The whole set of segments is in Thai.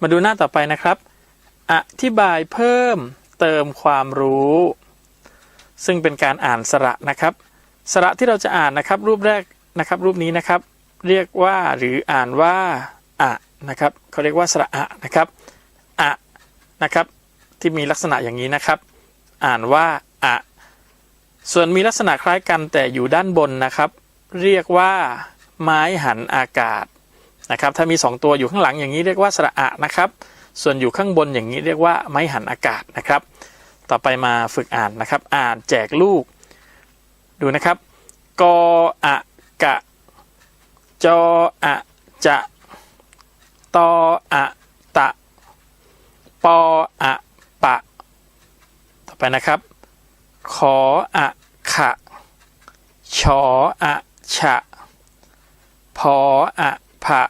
มาดูหน้าต่อไปนะครับ อธิบายเพิ่มเติมความรู้ ซึ่งเป็นการอ่านสระนะครับ สระที่เราจะอ่านนะครับ รูปแรกนะครับ รูปนี้นะครับ เรียกว่าหรืออ่านว่าอะนะครับเขาเรียกว่าสระอะนะครับอะนะครับ ที่มีลักษณะอย่างนี้นะครับ อ่านว่าอะส่วนมีลักษณะคล้ายกันแต่อยู่ด้านบนนะครับ เรียกว่า ไม้หันอากาศ นะครับถ้ามี 2 ตัวอยู่ข้างหลังอย่างนี้เรียกว่าสระอะนะครับ ส่วนอยู่ข้างบนอย่างนี้เรียกว่าไม้หันอากาศนะครับ ต่อไปมาฝึกอ่านนะครับ อ่านแจกลูก ดูนะครับกออะกะจออะจะตออะตะปออะปะ ต่อไปนะครับ ขออะขะชออะฉะพออะผะ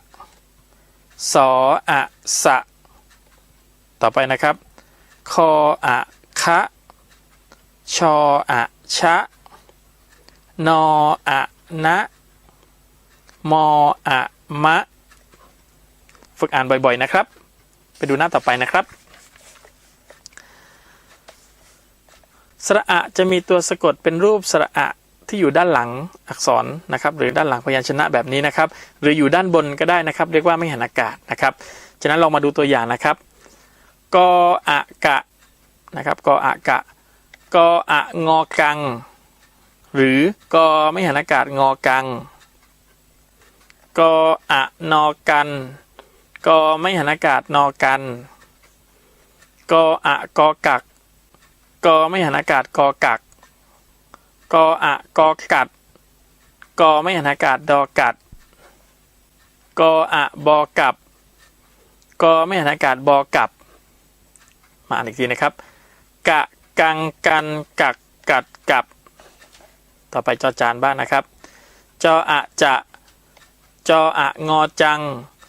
สออะสะ ต่อไปนะครับ คออะคะชออะชะ นออะนะมออะมะ ฝึกอ่านบ่อยๆนะครับ ไปดูหน้าต่อไปนะครับ สระอะจะมีตัวสะกดเป็นรูปสระอะ ที่อยู่ด้านหลังอักษรนะครับ หรือด้านหลังพยัญชนะแบบนี้นะครับ หรืออยู่ด้านบนก็ได้นะครับ เรียกว่าไม่หันอากาศนะครับฉะนั้นลองมาดูตัวอย่างนะครับกออะกะนะครับกออะกะกออะงอกัง หรือกอไม่หันอากาศงอกังกออะนอกันกอไม่หันอากาศนอกันกออะกอกักกอไม่หันอากาศกอกัก กออะกอกัด กอไม่หันอากาศดอกัด กออะบอกับกอไม่หันอากาศบอกับ มาอ่านอีกทีนะครับ กะกังกันกักกัดกับ ต่อไปจอจานบ้างนะครับ จออะจะจออะงอจัง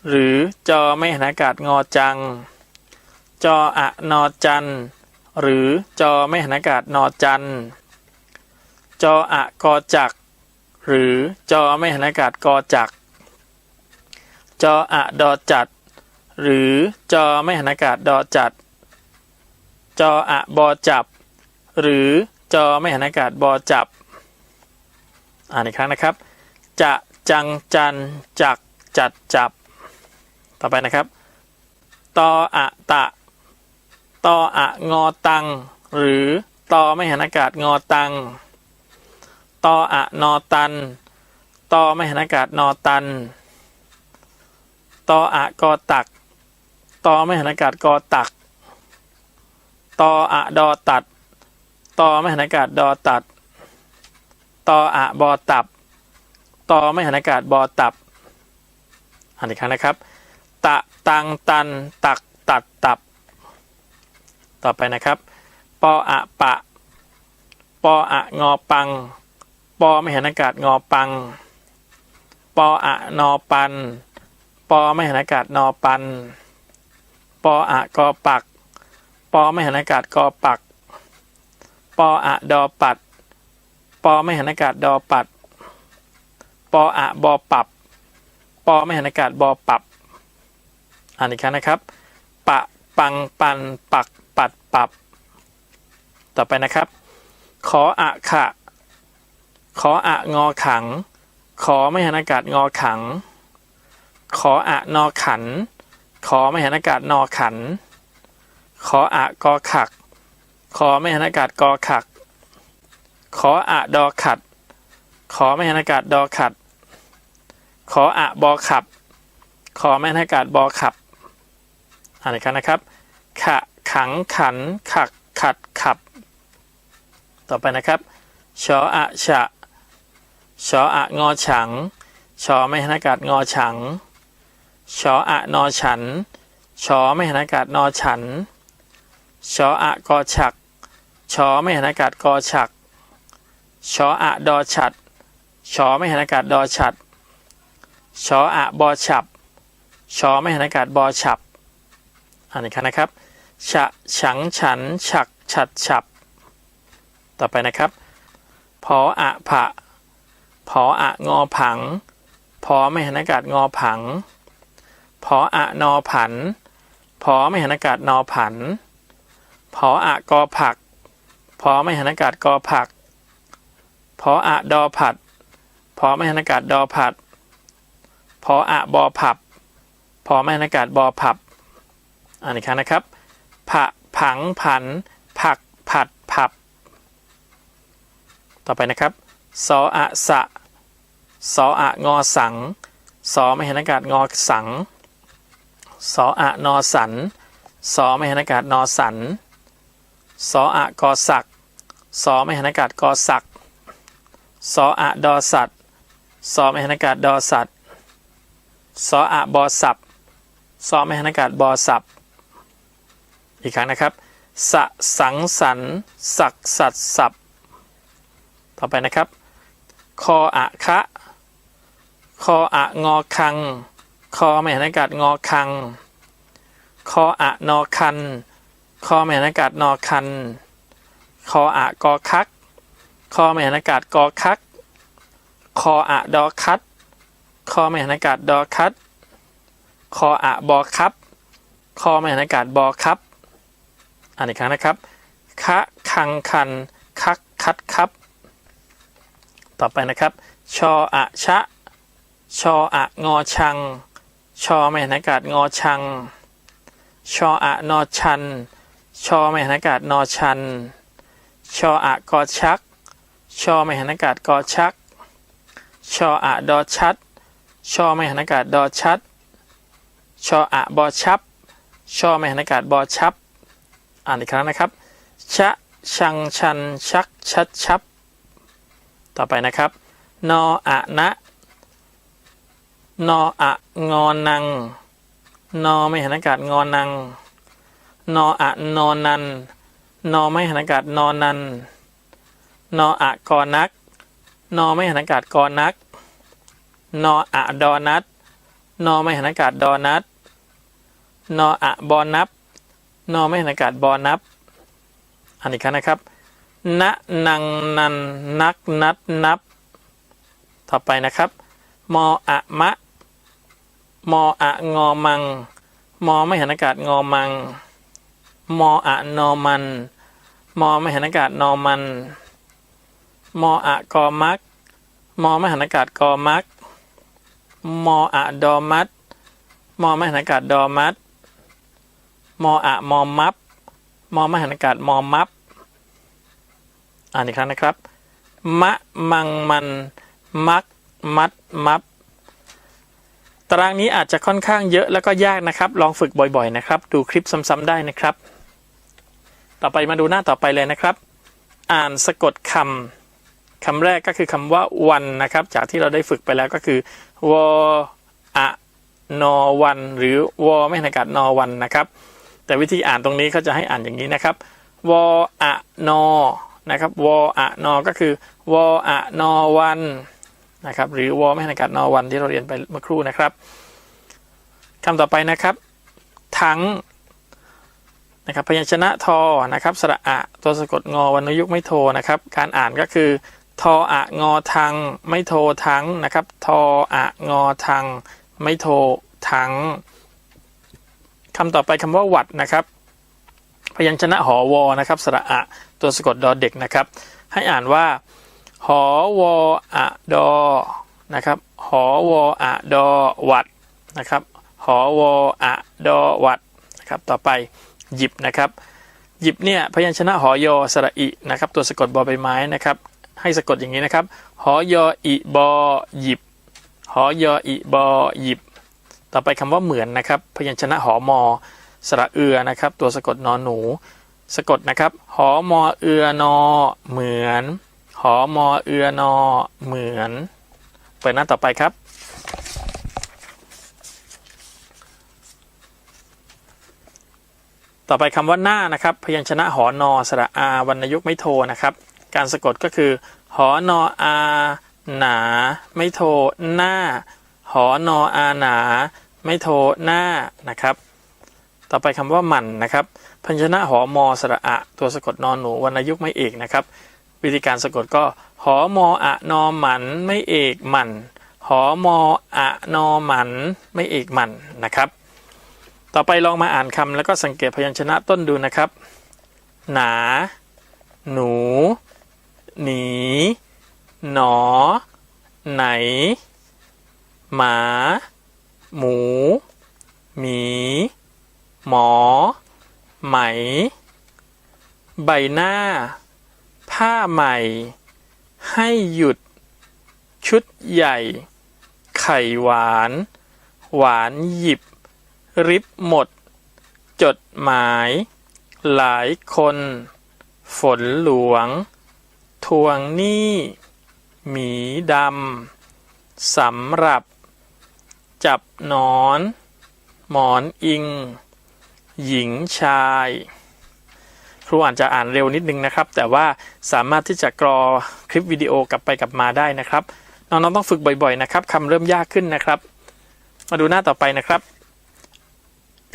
หรือจอไม่หันอากาศงอจัง จออะนอจัน หรือจอไม่หันอากาศนอจัน จออะกอจัก หรือจอไม่หันอากาศกอจัก จออะดอจัด หรือจอไม่หันอากาศดอจัด จออะบอจับ หรือจอไม่หันอากาศบอจับ อ่านอีกครั้งนะครับ จะจังจันจักจัดจับ ต่อไปนะครับ ตออะตะ ตออะงอตัง หรือตอไม่หันอากาศงอตัง ตออะนอตัน ตอไม่หันอากาศนอตัน ตออะกอตัก ตอไม่หันอากาศกอตัก ตออะดอตัด ตอไม่หันอากาศดอตัด ตออะบอตับ ตอไม่หันอากาศบอตับอ่านอีกครั้งนะครับ ตะตังตัน ตักตัดตับ ต่อไปนะครับ ปออะปะ ปออะงอปัง ปอไม่หันอากาศงอปัง ปออะนอปัน ปอไม่หันอากาศนอปัน ปออะกอปัก ปอไม่หันอากาศกอปัก ปออะดอปัด ปอไม่หันอากาศดอปัด ปออะบอปับ ปอไม่หันอากาศบอปับ อ่านอีกครั้งนะครับ ปะปังปันปักปัดปับ ต่อไปนะครับ ขออะขะ ขออะงอขัง ขอไม่หันอากาศงอขัง ขออะนอขัน ขอไม่หันอากาศนอขัน ขออะกอขัก ขอไม่หันอากาศกอขัก ขออะดอขัด ขอไม่หันอากาศดอขัด ขออะบอขับ ขอไม่หันอากาศบอขับ อ่านอีกครั้งนะครับ ขะขังขันขักขัดขับ ต่อไปนะครับชออะฉะ ชออะงอฉัง ชอไม่หันอากาศงอฉัง ชออะนอฉัน ชอไม่หันอากาศนอฉัน ชออะกอฉัก ชอไม่หันอากาศกอฉัก ชออะดอฉัด ชอไม่หันอากาศดอฉัด ชออะบอฉับ ชอไม่หันอากาศบอฉับอ่านอีกครั้งนะครับ ฉะฉังฉัน ฉัก ฉัด ฉับ ต่อไปนะครับ พออะผะ พออะงอผัง พอไม่หันอากาศงอผัง พออะนอผัน พอไม่หันอากาศนอผัน พออะกอผัก พอไม่หันอากาศกอผัก พออะดอผัด พอไม่หันอากาศดอผัด พออะบอผับ พอไม่หันอากาศบอผับอ่านอีกครั้งนะครับผะผังผัน ผักผัดผับ ต่อไปนะครับสออะสะ สออะงอสัง สอไม่เห็นอากาศงอสัง สออะนอสัน สอไม่เห็นอากาศนอสัน สออะกอสัก สอไม่เห็นอากาศกอสัก สออะดอสัตสอไม่เห็นอากาศดอสัตสออะบอสับสอไม่เห็นอากาศบอสับอีกครั้งนะครับสะสังสรรสักสัตสับต่อไปนะครับ คออะคะ คออะงอคัง คอไม่นอากาศงอคัง คออะนอคัน คอไม่นอากาศนอคัน คออะกอคัก คอไม่นอากาศกอคัก คออะดอคัด คอไม่นอากาศดอคัด คออะบอคับ คอไม่นอากาศบอคับ อ่านอีกครั้งนะครับ คะคังคัน คักคัดครับ ต่อไปนะครับ ชออะชะ ชออะงอชัง ชอไม่หันอากาศงอชัง ชออะนอชัน ชอไม่หันอากาศนอชัน ชออะกอชัก ชอไม่หันอากาศกอชัก ชออะดอชัด ชอไม่หันอากาศดอชัด ชออะบอชับ ชอไม่หันอากาศบอชับ อ่านอีกครั้งนะครับ ชะชังชันชักชัดชับ ต่อไปนะครับ นออะนะ นออะงอนัง นอไม่หันอากาศงอนัง นออะนอนัน นอไม่หันอากาศนอนัน นออะกอนัก นอไม่หันอากาศกอนัก นออะดอนัด นอไม่หันอากาศดอนัด นออะบอนับ นอไม่หันอากาศบอนับ อันอีกครั้งนะครับ ณ นังนัน นักนัดนับ ต่อไปนะครับ มออะมะ มออะงอมัง มอไม่หันอากาศงอมัง มออะนอมัน มอไม่หันอากาศนอมัน มออะกอมัก มอไม่หันอากาศกอมัก มออะดอมัด มอไม่หันอากาศดอมัด มออะมอมับ มอไม่หันอากาศมอมับ อ่านอีกครั้งนะครับ มะมังมัน มัก มัด มับ ตารางนี้อาจจะค่อนข้างเยอะแล้วก็ยากนะครับ ลองฝึกบ่อยๆนะครับ ดูคลิปซ้ำๆได้นะครับ ต่อไปมาดูหน้าต่อไปเลยนะครับ อ่านสะกดคำคำแรกก็คือคำว่าวันนะครับ จากที่เราได้ฝึกไปแล้วก็คือวอะนอวัน หรือวอไม่หันอากาศนอวันนะครับ แต่วิธีอ่านตรงนี้เขาจะให้อ่านอย่างนี้นะครับวอะนอนะครับวอะนอก็คือวอะนอวัน นะครับ หรือวไม่หันอากาศนอวันที่เราเรียนไปเมื่อครู่นะครับคำต่อไปนะครับ ทั้งนะครับพยัญชนะทอนะครับสระอะตัวสะกดงอวรรณยุกไม่โทนะครับ การอ่านก็คือทออะงอทังไม่โททั้งนะครับทออะงอทังไม่โททั้งคำต่อไปคำว่าวัดนะครับ พยัญชนะหอวอนะครับสระอะตัวสะกดดอเด็กนะครับ ให้อ่านว่า หอวออะดอนะครับหอวออะดอวัดนะครับหอวออะดอวัดนะครับต่อไปหยิบนะครับ หยิบเนี่ยพยัญชนะหอยอสระอินะครับ ตัวสะกดบอใบไม้นะครับ ให้สะกดอย่างนี้นะครับหอยออิบอหยิบหอยออิบอหยิบ ต่อไปคำว่าเหมือนนะครับ พยัญชนะหอมอสระเอือนะครับ ตัวสะกดนอนหนู สะกดนะครับหอมอเอือนอเหมือน หอมอเอือนอเหมือน เปิดหน้าต่อไปครับ ต่อไปคำว่าหน้านะครับ พยัญชนะหอนอสระอาวรรณยุกไม่โทนะครับ การสะกดก็คือหอนออาหนา ไม่โทหน้า หอนออาหนา ไม่โทหน้านะครับ ต่อไปคำว่าหมันนะครับ พยัญชนะหอมอสระอะตัวสะกดนอนหนูวรรณยุกไม่เอกนะครับ วิธีการสะกดก็หอมออะนอหมันไม่เอกหมันหอมออะนอหมันไม่เอกหมันนะครับ ต่อไปลองมาอ่านคำแล้วก็สังเกตพยัญชนะต้นดูนะครับ หนา หนู หนี หนอ ไหน หมา หมู หมี หมอ ไหม ใบหน้า ผ้าใหม่ ให้หยุด ชุดใหญ่ ไข่หวาน หวานหยิบ ริบหมด จดหมาย หลายคน ฝนหลวง ทวงหนี้หมีดำสำหรับ จับนอน หมอนอิง หญิงชาย รูอาจจะอ่านเร็วนิดนึงนะครับ แต่ว่าสามารถที่จะกรอคลิปวิดีโอกลับไปกลับมาได้นะครับน้องๆต้องฝึกบ่อยๆนะครับคำเริ่มยากขึ้นนะครับ มาดูหน้าต่อไปนะครับ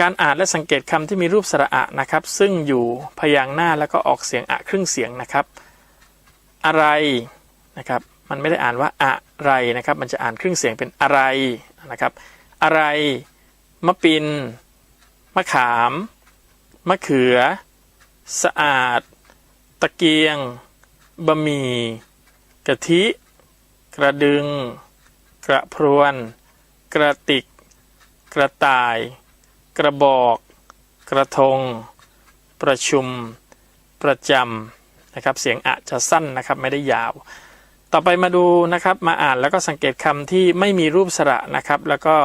การอ่านและสังเกตคำที่มีรูปสระอะนะครับ ซึ่งอยู่พยางค์หน้าแล้วก็ออกเสียงอะครึ่งเสียงนะครับ อะไรนะครับ มันไม่ได้อ่านว่าอะไรนะครับ มันจะอ่านครึ่งเสียงเป็นอะไรนะครับ อะไรมะปินมะขาม มะเขือ สะอาด ตะเกียง บะหมี่ กะทิ กระดึง กระพรวน กระติก กระต่าย กระบอก กระทง ประชุม ประจำนะครับ เสียงอะจะสั้นนะครับไม่ได้ยาว ต่อไปมาดูนะครับมาอ่านแล้วก็สังเกตคำที่ไม่มีรูปสระนะครับ แล้วก็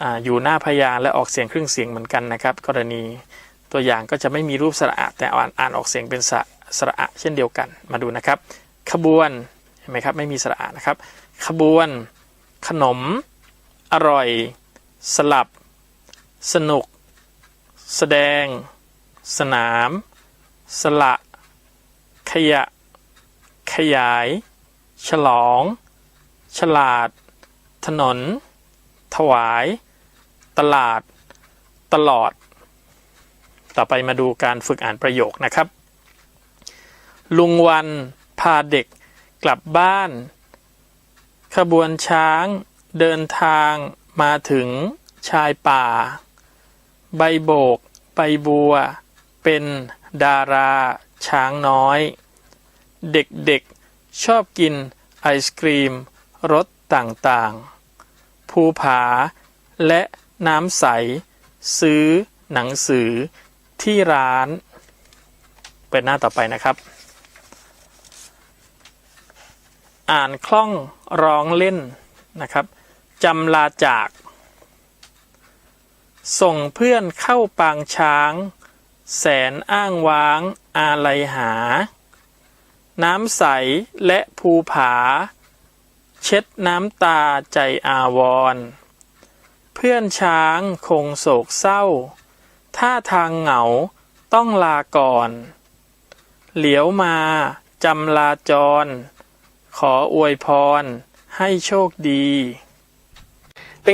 อ่าอยู่หน้าพยางและออกเสียงครึ่งเสียงเหมือนกันนะครับ กรณี ตัวอย่างก็จะไม่มีรูปสระอะแต่อ่านอ่านออกเสียงเป็นสระสระอะเช่นเดียวกันมาดูนะครับ ขบวนเห็นไหมครับไม่มีสระอะนะครับ ขบวน ขนม อร่อย สลับ สนุก แสดง สนาม สละ ขยะ ขยาย ฉลอง ฉลาด ถนน ถวาย ตลาด ตลอด ต่อไปมาดูการฝึกอ่านประโยคนะครับ ลุงวันพาเด็กกลับบ้าน ขบวนช้างเดินทางมาถึงชายป่า ใบโบก ใบบัว เป็นดาราช้างน้อย เด็กๆชอบกินไอศกรีมรสต่างๆ ภูผาและน้ำใส ซื้อหนังสือ ที่ร้าน เปิดหน้าต่อไปนะครับ อ่านคล่องร้องเล่นนะครับจำลาจาก ส่งเพื่อนเข้าปางช้าง แสนอ้างว้างอาลัยหา น้ำใสและภูผา เช็ดน้ำตาใจอาวร เพื่อนช้างคงโศกเศร้า ท่าทางเหงาต้องลาก่อน เหลียวมาจำลาจร ขออวยพรให้โชคดี